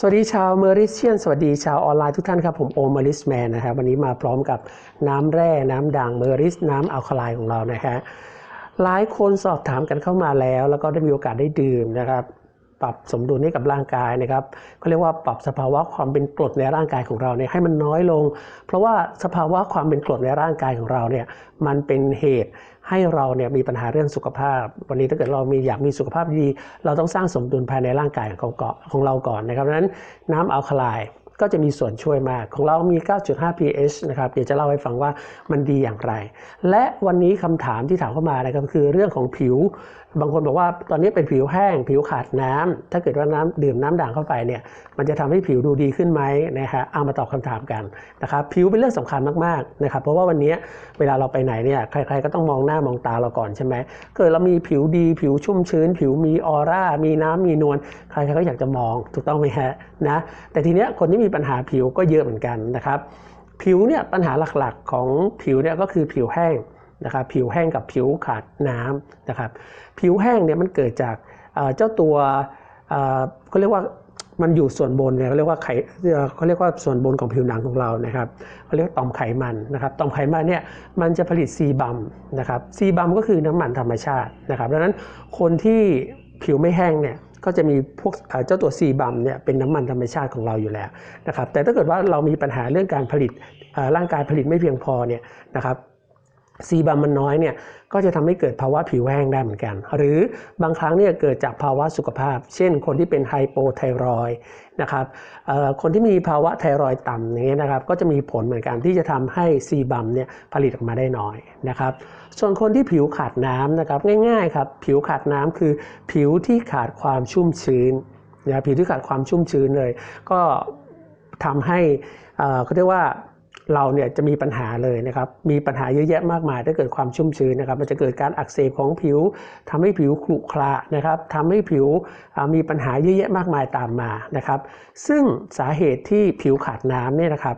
สวัสดีชาวเมอริเชียน สวัสดีชาวออนไลน์ทุกท่านครับ ผมโอมเมอริสแมนนะครับวันนี้มาพร้อมกับน้ำแร่น้ำด่างเมอริสน้ำอัลคาไลน์ของเรานะฮะหลายคนสอบถามกันเข้ามาแล้ว แล้วก็ได้มีโอกาสได้ดื่มนะครับ ปรับสมดุลให้กับร่างกายนะครับเขาเรียกว่าปรับสภาวะความเป็นกรดในร่างกายของเราเนี่ยให้มันน้อยลง เพราะว่าสภาวะความเป็นกรดในร่างกายของเราเนี่ยมันเป็นเหตุให้เราเนี่ยมีปัญหาเรื่องสุขภาพ วันนี้ถ้าเกิดเรามีอยากมีสุขภาพดี เราต้องสร้างสมดุลภายในร่างกายของเกาะของเราก่อนนะครับนั้นน้ำอัลคาไลก็จะมีส่วนช่วยมาก ของเรามี 9.5 pH นะครับ เดี๋ยวจะเล่าให้ฟังว่ามันดีอย่างไร และวันนี้คำถามที่ถามเข้ามานะครับคือเรื่องของผิวบางคนบอกว่าตอนนี้เป็นผิวแห้ง ผิวขาดน้ำถ้าเกิดว่าน้ำดื่มน้ำด่างเข้าไปเนี่ยมันจะทำให้ผิวดูดีขึ้นไหมนะฮะเอามาตอบคำถามกันนะครับผิวเป็นเรื่องสำคัญมากๆนะครับเพราะว่าวันนี้เวลาเราไปไหนเนี่ยใครๆก็ต้องมองหน้ามองตาเราก่อนใช่ไหมเกิดเรามีผิวดี ผิวชุ่มชื้น ผิวมีออร่ามีน้ำมีนวลใครๆก็อยากจะมองถูกต้องไหมฮะนะแต่ทีเนี้ยคนที่มีปัญหาผิวก็เยอะเหมือนกันนะครับผิวเนี่ยปัญหาหลักๆของผิวเนี่ยก็คือผิวแห้ง นะครับผิวแห้งกับผิวขาดน้ำนะครับผิวแห้งเนี่ยมันเกิดจากเจ้าตัวเขาเรียกว่ามันอยู่ส่วนบนเนี่ยเขาเรียกว่าไขเขาเรียกว่าส่วนบนของผิวหนังของเรานะครับเขาเรียกต่อมไขมันนะครับต่อมไขมันเนี่ยมันจะผลิตซีบัมนะครับซีบัมก็คือน้ำมันธรรมชาตินะครับดังนั้นคนที่ผิวไม่แห้งเนี่ยก็จะมีพวกเจ้าตัวซีบัมเนี่ยเป็นน้ำมันธรรมชาติของเราอยู่แล้วนะครับแต่ถ้าเกิดว่าเรามีปัญหาเรื่องการผลิตร่างกายผลิตไม่เพียงพอเนี่ยนะครับ ซีบัมมันน้อยเนี่ยก็จะทำให้เกิดภาวะผิวแห้งได้เหมือนกัน หรือบางครั้งเนี่ยเกิดจากภาวะสุขภาพ เช่น คนที่เป็นไฮโปไทรอยนะครับคนที่มีภาวะไทรอยต่ำอย่างเงี้ยนะครับก็จะมีผลเหมือนกันที่จะทำให้ซีบัมเนี่ยผลิตออกมาได้น้อยนะครับส่วนคนที่ผิวขาดน้ำนะครับง่ายๆครับผิวขาดน้ำคือผิวที่ขาดความชุ่มชื้นนะผิวที่ขาดความชุ่มชื้นเลย ก็ทำให้เขาเรียกว่า เราเนี่ยจะมีปัญหาเลยนะครับ มีปัญหาเยอะแยะมากมายถ้าเกิดความชุ่มชื้นนะครับ มันจะเกิดการอักเสบของผิวทำให้ผิวขรุขระนะครับทำให้ผิวมีปัญหาเยอะแยะมากมายตามมานะครับ ซึ่งสาเหตุที่ผิวขาดน้ำเนี่ยนะครับ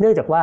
เนื่องจากว่า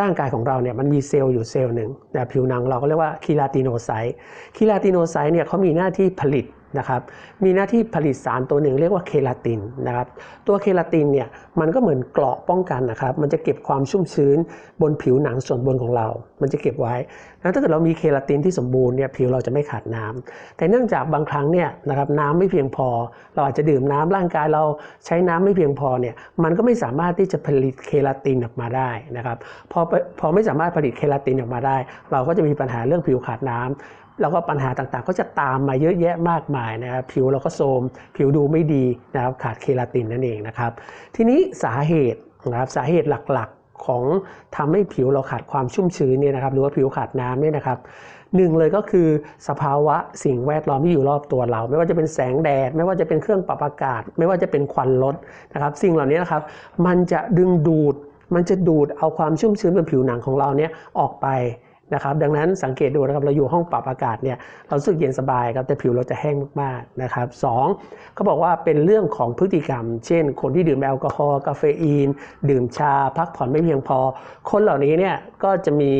ร่างกายของเราเนี่ยมันมีเซลล์อยู่เซลล์หนึ่งแต่ผิวหนังเราก็เรียกว่าคีลาติโนไซต์คีลาติโนไซต์เนี่ยเขามีหน้าที่ผลิตนะครับมีหน้าที่ผลิตสารตัวหนึ่งเรียกว่าเคลาตินนะครับตัวเคลาตินเนี่ยมันก็เหมือนเกราะป้องกันนะครับมันจะเก็บความชุ่มชื้นบนผิวหนังส่วนบนของเรา มันจะเก็บไว้แล้วถ้าเกิดเรามีเคลาตินที่สมบูรณ์เนี่ยผิวเราจะไม่ขาดน้ำแต่เนื่องจากบางครั้งเนี่ยนะครับน้ำไม่เพียงพอ เราอาจจะดื่มน้ำร่างกายเราใช้น้ำไม่เพียงพอเนี่ยมันก็ไม่สามารถที่จะผลิตเคลาตินออกมาได้นะครับพอพอไม่สามารถผลิตเคลาตินออกมาได้ เราก็จะมีปัญหาเรื่องผิวขาดน้ำแล้วก็ปัญหาต่างๆ ก็จะตามมาเยอะแยะมากมายนะครับผิวเราก็โทมผิวดูไม่ดีนะครับขาดเคลาตินนั่นเองนะครับ ทีนี้สาเหตุนะครับสาเหตุหลักๆของทำให้ผิวเราขาดความชุ่มชื้นเนี่ยนะครับหรือว่าผิวขาดน้ำเนี่ยนะครับหนึ่งเลยก็คือสภาวะสิ่งแวดล้อมที่อยู่รอบตัวเรา ไม่ว่าจะเป็นแสงแดด ไม่ว่าจะเป็นเครื่องปรับอากาศ ไม่ว่าจะเป็นควันรถนะครับ สิ่งเหล่านี้นะครับ มันจะดึงดูด มันจะดูดเอาความชุ่มชื้นบนผิวหนังของเราเนี่ยออกไปนะครับดังนั้นสังเกตดูนะครับเราอยู่ห้องปรับอากาศเนี่ยเราสึกเย็นสบายครับแต่ผิวเราจะแห้งมากๆนะครับสองเขาบอกว่าเป็นเรื่องของพฤติกรรม เช่น คนที่ดื่มแอลกอฮอล์กาเฟอีน ดื่มชา พักผ่อนไม่เพียงพอ คนเหล่านี้เนี่ยก็จะมี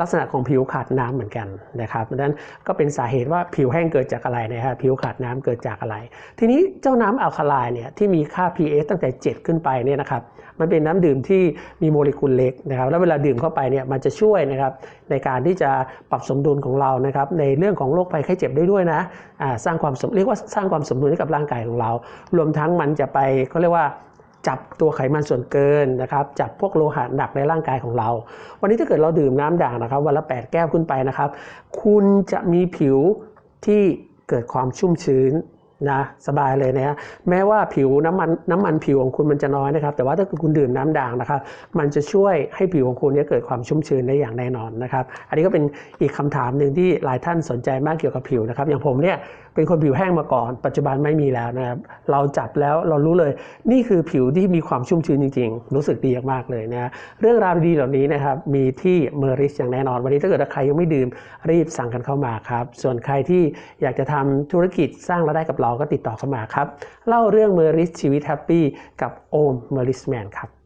ลักษณะของผิวขาดน้ำเหมือนกันนะครับดังนั้นก็เป็นสาเหตุว่าผิวแห้งเกิดจากอะไรนะครับผิวขาดน้ำเกิดจากอะไร ทีนี้เจ้าน้ำอัลคาไลน์เนี่ยที่มีค่า pH ตั้งแต่ 7 ขึ้นไปเนี่ยนะครับมันเป็นน้ำดื่มที่มีโมเลกุลเล็กนะครับแล้วเวลาดื่มเข้าไปเนี่ยมันจะช่วยนะครับในการที่จะปรับสมดุลของเรานะครับในเรื่องของโรคภัยไข้เจ็บได้ด้วยนะสร้างความเรียกว่าสร้างความสมดุลให้กับร่างกายของเรา รวมทั้งมันจะไปเขาเรียกว่า จับตัวไขมันส่วนเกินนะครับจับพวกโลหะหนักในร่างกายของเรา วันนี้ถ้าเกิดเราดื่มน้ำด่างนะครับวันละ 8 แก้วขึ้นไปนะครับ คุณจะมีผิวที่เกิดความชุ่มชื้น นะสบายเลยนะฮะแม้ว่าผิวน้ำมันน้ำมันผิวของคุณมันจะน้อยนะครับ แต่ว่าถ้าคุณดื่มน้ำด่างนะครับ มันจะช่วยให้ผิวของคุณเนี่ยเกิดความชุ่มชื้นได้อย่างแน่นอนนะครับ อันนี้ก็เป็นอีกคำถามหนึ่งที่หลายท่านสนใจมากเกี่ยวกับผิวนะครับ อย่างผมเนี่ยเป็นคนผิวแห้งมาก่อน ปัจจุบันไม่มีแล้วนะครับ เราจับแล้วเรารู้เลย นี่คือผิวที่มีความชุ่มชื้นจริง ๆ รู้สึกดีมากเลยนะเรื่องราวดีเหล่านี้นะครับมีที่เมอริสอย่างแน่นอน วันนี้ถ้าเกิดใครยังไม่ดื่มรีบสั่งกันเข้ามาครับส่วนใครที่อยากจะทำธุรกิจสร้างรายได้กับเราก็ติดต่อเข้ามาครับ เล่าเรื่องเมอริสชีวิตแฮปปี้กับโอมเมอริสแมนครับ